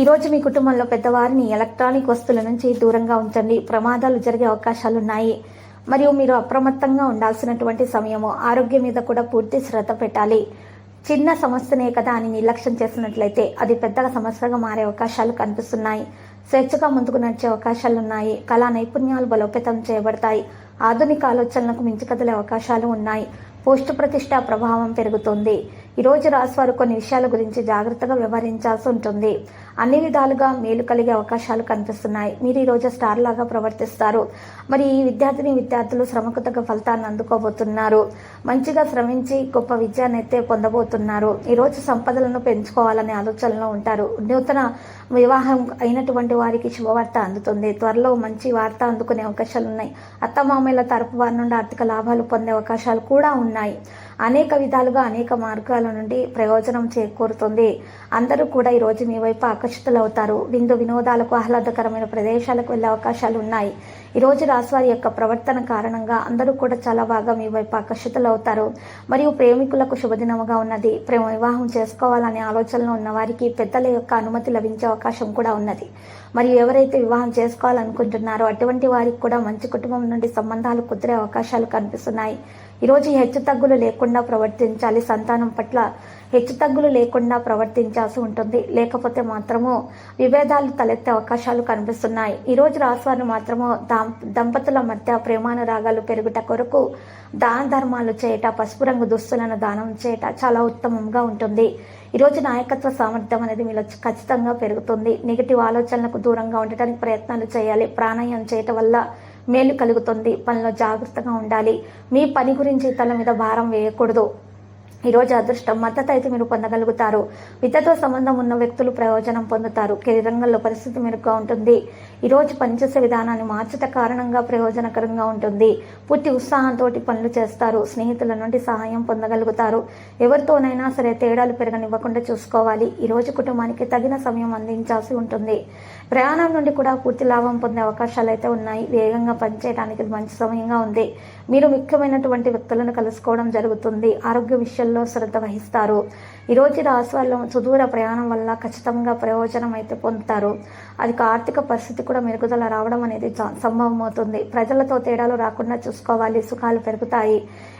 ఈరోజు మీ కుటుంబంలో పెద్దవారిని ఎలక్ట్రానిక్ వస్తువుల నుంచి దూరంగా ఉంచండి. ప్రమాదాలు జరిగే అవకాశాలున్నాయి. మరియు మీరు అప్రమత్తంగా ఉండాల్సినటువంటి సమయము ఆరోగ్యం మీద కూడా పూర్తి శ్రద్ధ పెట్టాలి. చిన్న సమస్యనే కదా అని నిర్లక్ష్యం చేసినట్లయితే అది పెద్దగా సమస్యగా మారే అవకాశాలు కనిపిస్తున్నాయి. స్వేచ్ఛగా ముందుకు నడిచే అవకాశాలు ఉన్నాయి కళా నైపుణ్యాలు బలోపేతం చేయబడతాయి. ఆధునిక ఆలోచనలకు మించి కదిలే అవకాశాలు ఉన్నాయి. పోస్టు ప్రతిష్ట ప్రభావం పెరుగుతుంది. ఈరోజు రోజు రాశివారు కొన్ని విషయాల గురించి జాగ్రత్తగా వ్యవహరించాల్సి ఉంటుంది. అన్ని విధాలుగా మేలు కలిగే అవకాశాలు కనిపిస్తున్నాయి. మీరు ఈరోజు స్టార్ లాగా ప్రవర్తిస్తారు. మరి ఈ విద్యార్థిని విద్యార్థులు శ్రమకు తగ్గ ఫలితాన్ని అందుకోబోతున్నారు. మంచిగా శ్రమించి గొప్ప విజయాన్ని అయితే పొందబోతున్నారు. ఈరోజు సంపదలను పెంచుకోవాలనే ఆలోచనలో ఉంటారు. నూతన వివాహం అయినటువంటి వారికి శుభవార్త అందుతుంది. త్వరలో మంచి వార్త అందుకునే అవకాశాలు ఉన్నాయి. అత్తమామయ్యల తరపు వారి నుండి ఆర్థిక లాభాలు పొందే అవకాశాలు కూడా ఉన్నాయి. అనేక విధాలుగా అనేక మార్గాలు నుండి ప్రయోజనం చేకూరుతుంది. అందరూ కూడా ఈ రోజు మీ వైపు ఆకర్షితులవుతారు. విందు వినోదాలకు ఆహ్లాదకరమైన ప్రదేశాలకు వెళ్ళే అవకాశాలు ఉన్నాయి. ఈ రోజు రాశివారి యొక్క ప్రవర్తన కారణంగా అందరూ కూడా చాలా బాగా మీ వైపు ఆకర్షితులవుతారు. మరియు ప్రేమికులకు శుభదినముగా ఉన్నది. ప్రేమ వివాహం చేసుకోవాలనే ఆలోచనలో ఉన్న వారికి పెద్దల యొక్క అనుమతి లభించే అవకాశం కూడా ఉన్నది. మరియు ఎవరైతే వివాహం చేసుకోవాలనుకుంటున్నారో అటువంటి వారికి కూడా మంచి కుటుంబం నుండి సంబంధాలు కుదిరే అవకాశాలు కనిపిస్తున్నాయి. ఈరోజు హెచ్చు తగ్గులు లేకుండా ప్రవర్తించాలి. సంతానం పట్ల హెచ్చు తగ్గులు లేకుండా ప్రవర్తించాల్సి ఉంటుంది. లేకపోతే మాత్రము విభేదాలు తలెత్తే అవకాశాలు కనిపిస్తున్నాయి. ఈరోజు రాశివారు మాత్రము దంపతుల మధ్య ప్రేమానురాగాలు పెరుగుట కొరకు దాన ధర్మాలు చేయట పసుపు రంగు దుస్తులను దానం చేయట చాలా ఉత్తమంగా ఉంటుంది. ఈరోజు నాయకత్వ సామర్థ్యం అనేది మీలో ఖచ్చితంగా పెరుగుతుంది. నెగిటివ్ ఆలోచనలకు దూరంగా ఉండటానికి ప్రయత్నాలు చేయాలి. ప్రాణాయామం చేయటం వల్ల మేలు కలుగుతుంది. పనిలో జాగ్రత్తగా ఉండాలి. మీ పని గురించి తల మీద భారం వేయకూడదు. ఈరోజు అదృష్టం మద్దతు అయితే మీరు పొందగలుగుతారు. విద్యతో సంబంధం ఉన్న వ్యక్తులు ప్రయోజనం పొందుతారు. కెరీర్ రంగంలో పరిస్థితి మెరుగ్గా ఉంటుంది. ఈరోజు పనిచేసే విధానాన్ని మార్చట కారణంగా ప్రయోజనకరంగా ఉంటుంది. పూర్తి ఉత్సాహంతో పనులు చేస్తారు. స్నేహితుల నుండి సహాయం పొందగలుగుతారు. ఎవరితోనైనా సరే తేడాలు పెరగనివ్వకుండా చూసుకోవాలి. ఈరోజు కుటుంబానికి తగిన సమయం అందించాల్సి ఉంటుంది. ప్రయాణం నుండి కూడా పూర్తి లాభం పొందే అవకాశాలు అయితే ఉన్నాయి. వేగంగా పనిచేయడానికి మంచి సమయంగా ఉంది. మీరు ముఖ్యమైనటువంటి వ్యక్తులను కలుసుకోవడం జరుగుతుంది. ఆరోగ్య విషయంలో శ్రద్ధ వహిస్తారు. ఈరోజు రాశి వల్ల సుదూర ప్రయాణం వల్ల ఖచ్చితంగా ప్రయోజనం అయితే పొందుతారు. అది ఆర్థిక పరిస్థితి కూడా మెరుగుదల రావడం అనేది సంభవం అవుతుంది ప్రజలతో తేడాలు రాకుండా చూసుకోవాలి. సుఖాలు పెరుగుతాయి.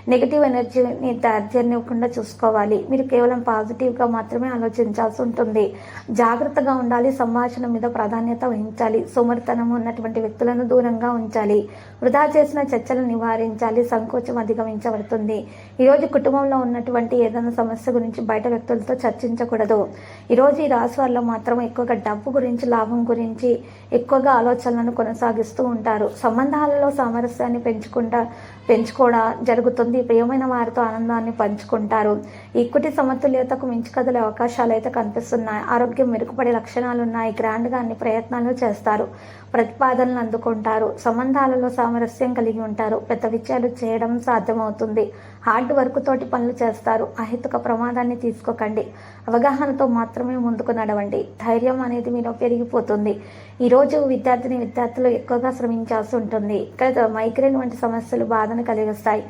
నెగిటివ్ ఎనర్జీని దర్జనివ్వకుండా చూసుకోవాలి. మీరు కేవలం పాజిటివ్గా మాత్రమే ఆలోచించాల్సి ఉంటుంది. జాగ్రత్తగా ఉండాలి. సంభాషణ మీద ప్రాధాన్యత వహించాలి. సోమరితనం ఉన్నటువంటి వ్యక్తులను దూరంగా ఉంచాలి. వృధా చేసిన చర్చలు నివారించాలి. సంకోచం అధిగమించబడుతుంది. ఈరోజు కుటుంబంలో ఉన్నటువంటి ఏదైనా సమస్య గురించి బయట వ్యక్తులతో చర్చించకూడదు. ఈరోజు ఈ రాశి వారిలో మాత్రం ఎక్కువగా డబ్బు గురించి లాభం గురించి ఎక్కువగా ఆలోచనలను కొనసాగిస్తూ ఉంటారు. సంబంధాలలో సామరస్యాన్ని పెంచుకుంటా పెంచుకోవడం జరుగుతుంది. ప్రియమైన వారితో ఆనందాన్ని పంచుకుంటారు. ఈక్విటీ సమతుల్యతకు మించి కదిలే అవకాశాలు అయితే కనిపిస్తున్నాయి. ఆరోగ్యం మెరుగుపడే లక్షణాలు ఉన్నాయి. గ్రాండ్గా అన్ని ప్రయత్నాలు చేస్తారు. ప్రతిపాదనలు అందుకుంటారు. సంబంధాలలో సామరస్యం కలిగి ఉంటారు. పెద్ద విషయాలు చేయడం సాధ్యమవుతుంది. హార్డ్ వర్క్ తోటి పనులు చేస్తారు. అహితుక ప్రమాదాన్ని తీసుకోకండి. అవగాహనతో మాత్రమే ముందుకు నడవండి. ధైర్యం అనేది మీలో పెరిగిపోతుంది. ఈరోజు విద్యార్థిని విద్యార్థులు ఎక్కువగా శ్రమించాల్సి ఉంటుంది. ఇక్కడ మైగ్రేన్ వంటి సమస్యలు బాధను కలిగిస్తాయి.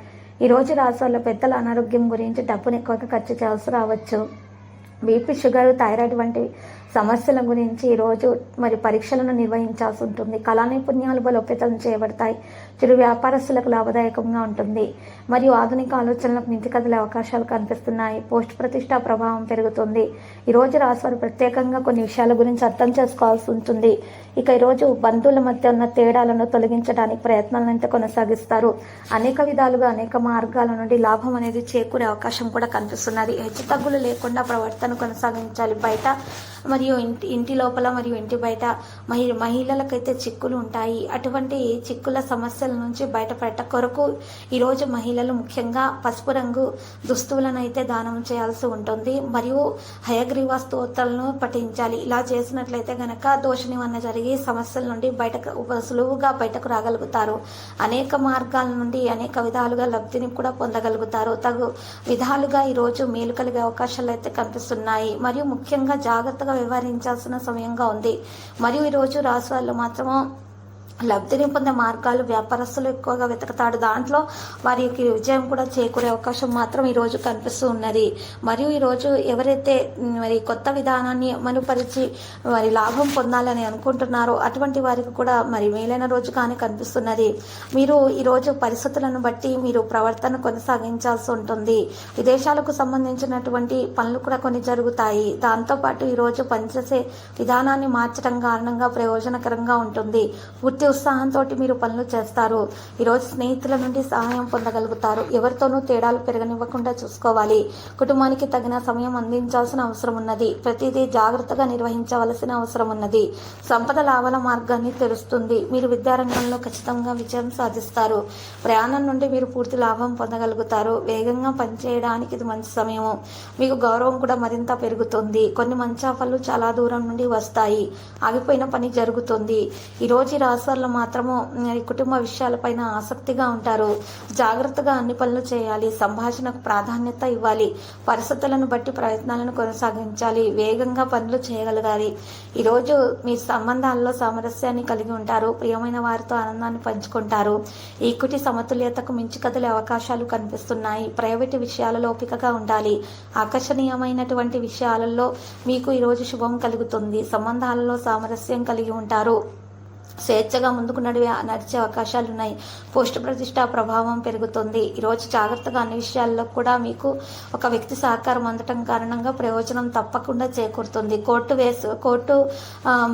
ఈరోజు రాసుల్లో పెద్దల అనారోగ్యం గురించి డబ్బును ఎక్కువగా ఖర్చు చేయాల్సి రావచ్చు. బీపీ షుగర్ థైరాయిడ్ వంటి సమస్యల గురించి ఈరోజు మరి పరీక్షలను నిర్వహించాల్సి ఉంటుంది. కళా నైపుణ్యాలు బలోపేతం చేయబడతాయి. చిరు వ్యాపారస్తులకు లాభదాయకంగా ఉంటుంది. మరియు ఆధునిక ఆలోచనలకు మించి కదిలే అవకాశాలు కనిపిస్తున్నాయి. పోస్ట్ ప్రతిష్ట ప్రభావం పెరుగుతుంది. ఈరోజు రాశివారు ప్రత్యేకంగా కొన్ని విషయాల గురించి అర్థం చేసుకోవాల్సి ఉంటుంది. ఇక ఈరోజు బంధువుల మధ్య ఉన్న తేడాలను తొలగించడానికి ప్రయత్నాలను కొనసాగిస్తారు. అనేక విధాలుగా అనేక మార్గాల నుండి లాభం అనేది చేకూరే అవకాశం కూడా కనిపిస్తున్నది. హెచ్చు తగ్గులు లేకుండా ప్రవర్తన కొనసాగించాలి. బయట మరియు ఇంటి ఇంటి లోపల మరియు ఇంటి బయట మహి మహిళలకైతే చిక్కులు ఉంటాయి. అటువంటి చిక్కుల సమస్యల నుంచి బయటపడట కొరకు ఈరోజు మహిళలు ముఖ్యంగా పసుపు రంగు దుస్తువులను అయితే దానం చేయాల్సి ఉంటుంది. మరియు హయగ్రీవ స్తోత్రాలను పఠించాలి. ఇలా చేసినట్లయితే గనక దోష నివారణ జరిగి సమస్యల నుండి బయటకు సులువుగా బయటకు రాగలుగుతారు. అనేక మార్గాల నుండి అనేక విధాలుగా లబ్ధిని కూడా పొందగలుగుతారు. తగు విధాలుగా ఈరోజు మేలు కలిగే అవకాశాలు అయితే కనిపిస్తున్నాయి. మరియు ముఖ్యంగా జాగ్రత్తగా వ్యవహరించాల్సిన సమయంగా ఉంది. మరియు ఈరోజు రాశి వాళ్ళు మాత్రము లబ్ధిని పొందే మార్గాలు వ్యాపారస్తులు ఎక్కువగా వెతుకుతాడు. దాంట్లో వారికి విజయం కూడా చేకూరే అవకాశం మాత్రం ఈరోజు కనిపిస్తూ ఉన్నది. మరియు ఈరోజు ఎవరైతే మరి కొత్త విధానాన్ని మనుపరిచి మరి లాభం పొందాలని అనుకుంటున్నారో అటువంటి వారికి కూడా మరి మేలైన రోజుగానే కనిపిస్తున్నది. మీరు ఈరోజు పరిస్థితులను బట్టి మీరు ప్రవర్తన కొనసాగించాల్సి ఉంటుంది. విదేశాలకు సంబంధించినటువంటి పనులు కూడా కొన్ని జరుగుతాయి. దాంతోపాటు ఈరోజు పనిచేసే విధానాన్ని మార్చడం కారణంగా ప్రయోజనకరంగా ఉంటుంది. పూర్తి ఉత్సాహంతో మీరు పనులు చేస్తారు. ఈరోజు స్నేహితుల నుండి సహాయం పొందగలుగుతారు. ఎవరితోనూ తేడాలు పెరగనివ్వకుండా చూసుకోవాలి. కుటుంబానికి తగిన సమయం అందించాల్సిన అవసరం ఉన్నది. ప్రతిదీ జాగ్రత్తగా నిర్వహించవలసిన అవసరం ఉన్నది. సంపద లాభాల మార్గాన్ని తెరుస్తుంది మీరు విద్యారంగంలో ఖచ్చితంగా విజయం సాధిస్తారు. ప్రయాణం నుండి మీరు పూర్తి లాభం పొందగలుగుతారు. వేగంగా పనిచేయడానికి ఇది మంచి సమయము. మీకు గౌరవం కూడా మరింత పెరుగుతుంది. కొన్ని మంచి ఆఫర్లు చాలా దూరం నుండి వస్తాయి. ఆగిపోయిన పని జరుగుతుంది. ఈరోజు రోజు రాశి వారు మాత్రము కుటుంబ విషయాలపైన ఆసక్తిగా ఉంటారు. జాగ్రత్తగా అన్ని పనులు చేయాలి. సంభాషణకు ప్రాధాన్యత ఇవ్వాలి. పరిస్థితులను బట్టి ప్రయత్నాలను కొనసాగించాలి. వేగంగా పనులు చేయగలగాలి. ఈరోజు మీ సంబంధాల్లో సామరస్యాన్ని కలిగి ఉంటారు. ప్రియమైన వారితో ఆనందాన్ని పంచుకుంటారు. ఈక్విటీ సమతుల్యతకు మించి కదిలే అవకాశాలు కనిపిస్తున్నాయి. ప్రైవేట్ విషయాలలో ఓపికగా ఉండాలి. ఆకర్షణీయమైనటువంటి విషయాలలో మీకు ఈరోజు శుభం కలుగుతుంది. సంబంధాలలో సామరస్యం కలిగి ఉంటారు. స్వేచ్ఛగా ముందుకు నడివే నడిచే అవకాశాలు ఉన్నాయి పోస్ట్ ప్రతిష్ట ప్రభావం పెరుగుతుంది. ఈరోజు జాగ్రత్తగా అన్ని విషయాల్లో కూడా మీకు ఒక వ్యక్తి సహకారం అందటం కారణంగా ప్రయోజనం తప్పకుండా చేకూరుతుంది. కోర్టు వేసు కోర్టు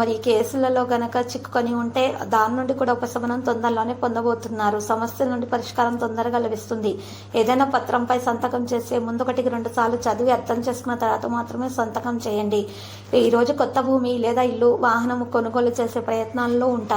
మరి కేసులలో గనక చిక్కుకొని ఉంటే దాని నుండి కూడా ఉపశమనం తొందరలోనే పొందబోతున్నారు. సమస్యల నుండి పరిష్కారం తొందరగా లభిస్తుంది. ఏదైనా పత్రంపై సంతకం చేసే ముందొకటికి రెండు సార్లు చదివి అర్థం చేసుకున్న తర్వాత మాత్రమే సంతకం చేయండి. ఈరోజు కొత్త భూమి లేదా ఇల్లు వాహనం కొనుగోలు చేసే ప్రయత్నాల్లో ఉంటారు.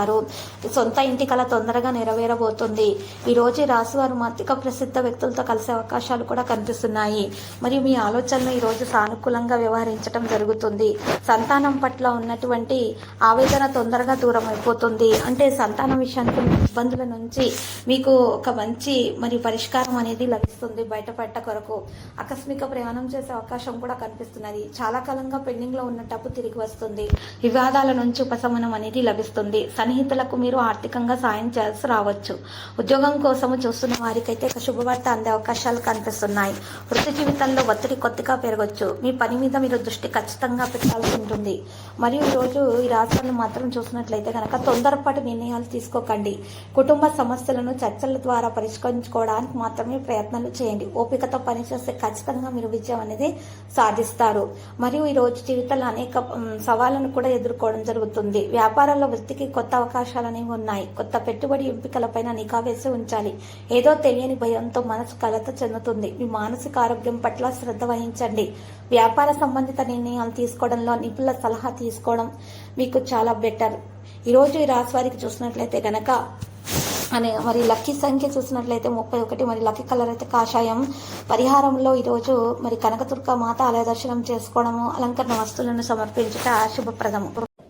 సొంత ఇంటి కళ తొందరగా నెరవేరబోతుంది. ఈ రోజు ఈ వారు ప్రసిద్ధ వ్యక్తులతో కలిసే అవకాశాలు కూడా కనిపిస్తున్నాయి. మరియు మీ ఆలోచనలు ఈ రోజు సానుకూలంగా వ్యవహరించడం జరుగుతుంది. సంతానం పట్ల ఉన్నటువంటి ఆవేదన తొందరగా దూరం అయిపోతుంది అంటే సంతానం విషయానికి ఇబ్బందుల నుంచి మీకు ఒక మంచి మరియు పరిష్కారం అనేది లభిస్తుంది బయటపడ్డ కొరకు. ఆకస్మిక ప్రయాణం చేసే అవకాశం కూడా కనిపిస్తున్నది. చాలా కాలంగా పెండింగ్లో ఉన్న డబ్బు తిరిగి వస్తుంది. వివాదాల నుంచి ఉపశమనం అనేది లభిస్తుంది. సన్నిహితులకు మీరు ఆర్థికంగా సాయం చేయాల్సి రావచ్చు. ఉద్యోగం కోసము చూస్తున్న వారికైతే ఒక శుభవార్త అందే అవకాశాలు కనిపిస్తున్నాయి. వృత్తి జీవితంలో ఒత్తిడి కొద్దిగా పెరగవచ్చు మీ పని మీద మీరు దృష్టి ఖచ్చితంగా పెట్టాల్సి ఉంటుంది. మరియు ఈరోజు ఈ రాష్ట్రాలను మాత్రం చూసినట్లయితే కనుక తొందరపాటు నిర్ణయాలు తీసుకోకండి. కుటుంబ సమస్యలను చర్చల ద్వారా పరిష్కరించుకోవడానికి మాత్రమే ప్రయత్నాలు చేయండి. ఓపికతో పనిచేస్తే ఖచ్చితంగా మీరు విజయం అనేది సాధిస్తారు. మరియు ఈ రోజు జీవితంలో అనేక సవాళ్ళను సవాళ్ళను కూడా ఎదుర్కోవడం జరుగుతుంది. వ్యాపారంలో వృత్తికి కొత్త అవకాశాలు అనేవి ఉన్నాయి. కొత్త పెట్టుబడి ఎంపికలపైన నిఘా వేసి ఉంచాలి. ఏదో తెలియని భయంతో మనసు కలత చెందుతుంది. మీ మానసిక ఆరోగ్యం పట్ల శ్రద్ధ వహించండి. వ్యాపార సంబంధిత నిర్ణయాలు తీసుకోవడంలో నిపుణుల సలహా తీసుకోవడం మీకు చాలా బెటర్. ఈరోజు ఈ రాశి వారికి చూసినట్లయితే గనక అనే మరి లక్కీ సంఖ్య చూసినట్లయితే ముప్పై ఒకటి మరి లక్కీ కలర్ అయితే కాషాయం. పరిహారంలో ఈరోజు మరి కనకదుర్గ మాత ఆలయ దర్శనం చేసుకోవడము అలంకరణ వస్తువులను సమర్పించుట శుభప్రదము.